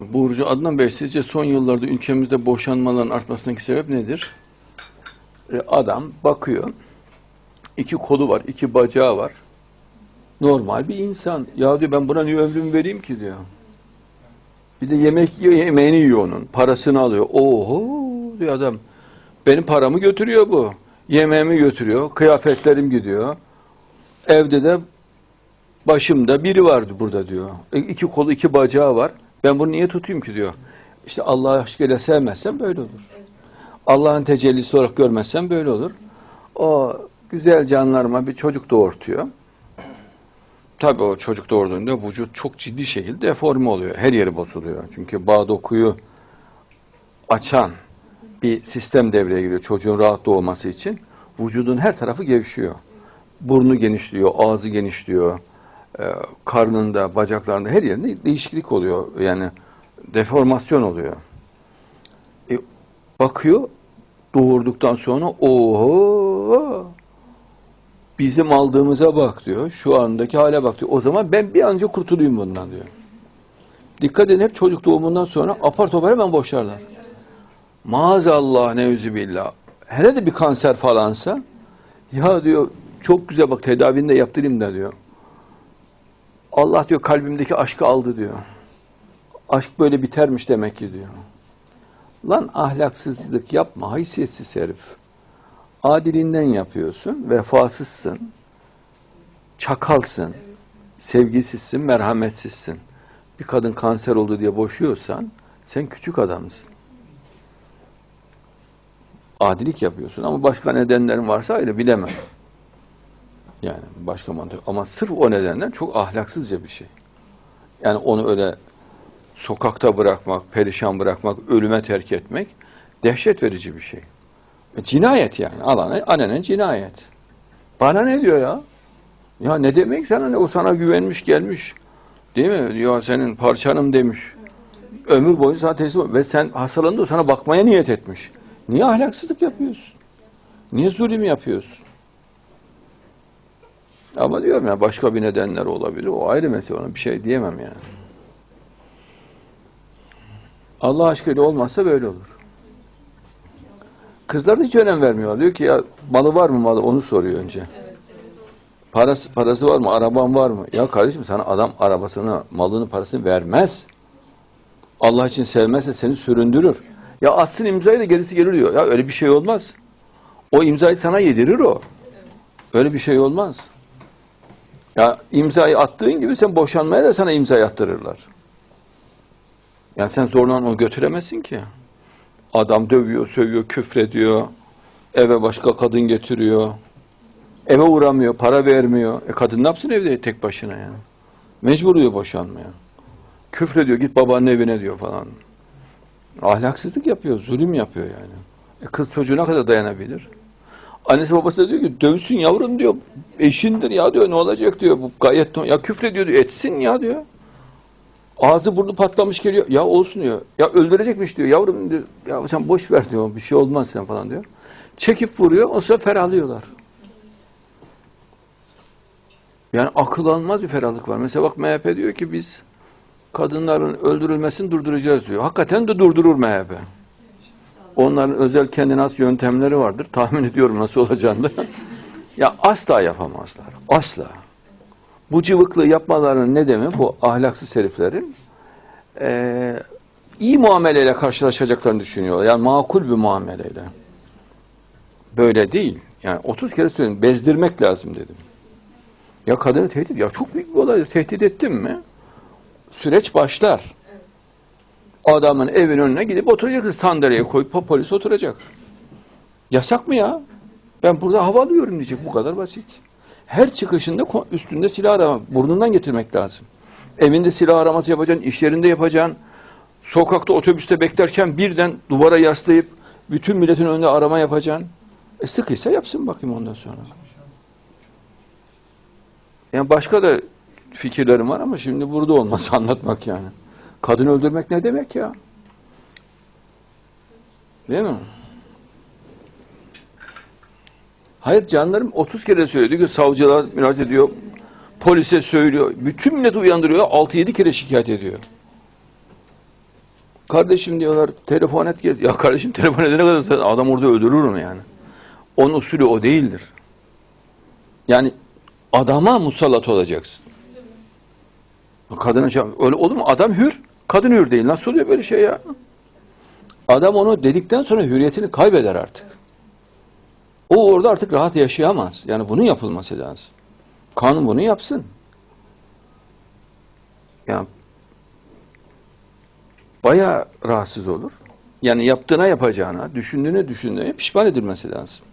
Burcu Adnan Bey sizce son yıllarda ülkemizde boşanmaların artmasındaki sebep nedir? E, adam bakıyor, iki kolu var, iki bacağı var. Normal bir insan. Ya diyor ben buna niye ömrümü vereyim ki diyor. Bir de yemek yiyor, yemeğini yiyor onun. Parasını alıyor. Oho diyor adam. Benim paramı götürüyor bu. Yemeğimi götürüyor. Kıyafetlerim gidiyor. Evde de başımda biri vardı burada diyor. E, iki kolu iki bacağı var. Ben bunu niye tutayım ki diyor. İşte Allah'ı aşkıyla sevmezsen böyle olur. Allah'ın tecellisi olarak görmezsen böyle olur. O güzel canlarıma bir çocuk doğurtuyor. Tabii o çocuk doğurduğunda vücut çok ciddi şekilde deforme oluyor. Her yeri bozuluyor. Çünkü bağ dokuyu açan bir sistem devreye giriyor çocuğun rahat doğması için. Vücudun her tarafı gevşiyor. Burnu genişliyor, ağzı genişliyor. E, karnında, bacaklarında her yerinde değişiklik oluyor. Yani deformasyon oluyor. E, bakıyor doğurduktan sonra oho bizim aldığımıza bak diyor. Şu andaki hale bak diyor. O zaman ben bir an önce kurtulayım bundan diyor. Dikkat edin hep çocuk doğumundan sonra apar topar hemen boşarlar. Maazallah nevzübillah. Hele de bir kanser falansa ya diyor çok güzel bak tedavini de yaptırayım da diyor. Allah diyor kalbimdeki aşkı aldı diyor. Aşk böyle bitermiş demek ki diyor. Lan ahlaksızlık yapma haysiyetsiz herif. Adilinden yapıyorsun, vefasızsın, çakalsın, sevgisizsin, merhametsizsin. Bir kadın kanser oldu diye boşuyorsan sen küçük adamsın. Adilik yapıyorsun ama başka nedenlerin varsa ayrı bilemem. Yani başka mantık. Ama sırf o nedenden çok ahlaksızca bir şey. Yani onu öyle sokakta bırakmak, perişan bırakmak, ölüme terk etmek dehşet verici bir şey. E, Cinayet yani. Alana, alenen cinayet. Bana ne diyor ya? Ya ne demek sana ne? O sana güvenmiş gelmiş. Değil mi? Ya senin parçanım demiş. Ömür boyu sana teslim ve sen hastalandın o sana bakmaya niyet etmiş. Niye ahlaksızlık yapıyorsun? Niye zulüm yapıyorsun? Ama diyorum ya başka bir nedenler olabilir. O ayrı mesele. Ona bir şey diyemem yani. Allah aşkıyla olmazsa böyle olur. Kızlar hiç önem vermiyor. Diyor ki ya malı var mı malı onu soruyor önce. Parası parası var mı? Araban var mı? Ya kardeşim sana adam arabasını, malını, parasını vermez. Allah için sevmezse seni süründürür. Ya atsın imzayı da gerisi gelir diyor. Ya öyle bir şey olmaz. O imzayı sana yedirir o. Öyle bir şey olmaz. Ya imzayı attığın gibi sen boşanmaya da sana imza attırırlar. Yani sen zorla onu götüremezsin ki. Adam dövüyor, sövüyor, küfrediyor. Eve başka kadın getiriyor. Eve uğramıyor, para vermiyor. E kadın ne yapsın evde tek başına yani? Mecbur diyor boşanmaya. Küfrediyor, git babanın evine diyor falan. Ahlaksızlık yapıyor, zulüm yapıyor yani. E kız çocuğuna kadar dayanabilir. Annesi babası diyor ki dövsün yavrum diyor. Eşindir ya diyor ne olacak diyor. Bu gayet ya küfrediyor diyor. Etsin ya diyor. Ağzı burnu patlamış geliyor. Ya olsun diyor. Ya öldürecekmiş diyor. Yavrum diyor. Ya sen boş ver diyor. Bir şey olmaz sen falan diyor. Çekip vuruyor. O sonra ferahlıyorlar. Yani akıl almaz bir ferahlık var. Mesela bak MHP diyor ki biz kadınların öldürülmesini durduracağız diyor. Hakikaten de durdurur MHP. Onların özel kendine has yöntemleri vardır. Tahmin ediyorum nasıl olacağını da. ya asla yapamazlar. Asla. Bu cıvıklığı yapmalarının nedeni bu ahlaksız heriflerin eee iyi muameleyle karşılaşacaklarını düşünüyorlar. Yani makul bir muameleyle. Böyle değil. Yani 30 kere söyledim. Bezdirmek lazım dedim. Ya kadını tehdit. Ya çok büyük bir olay. Tehdit ettim mi? Süreç başlar. Adamın evin önüne gidip oturacaksın sandalyeye koyup polis oturacak. Yasak mı ya? Ben burada hava alıyorum diyecek. Bu kadar basit. Her çıkışında üstünde silah arama, burnundan getirmek lazım. Evinde silah araması yapacaksın, iş yerinde yapacaksın. Sokakta otobüste beklerken birden duvara yaslayıp bütün milletin önünde arama yapacaksın. E sıkıysa yapsın bakayım ondan sonra. Yani başka da fikirlerim var ama şimdi burada olmaz anlatmak yani. Kadın öldürmek ne demek ya? Değil mi? Hayır canlarım 30 kere söyledi ki savcılığa müracaat ediyor, polise söylüyor. Bütün milleti uyandırıyor, 6-7 kere şikayet ediyor. Kardeşim diyorlar telefon et gel. Ya kardeşim telefon edene kadar sen- adam orada öldürür onu yani. Onun usulü o değildir. Yani adama musallat olacaksın. Kadına şey- öyle olur mu? Adam hür, kadın hür değil. Nasıl oluyor böyle şey ya? Adam onu dedikten sonra hürriyetini kaybeder artık. O orada artık rahat yaşayamaz. Yani bunun yapılması lazım. Kanun bunu yapsın. Yani bayağı rahatsız olur. Yani yaptığına yapacağına, düşündüğüne düşündüğüne pişman edilmesi lazım.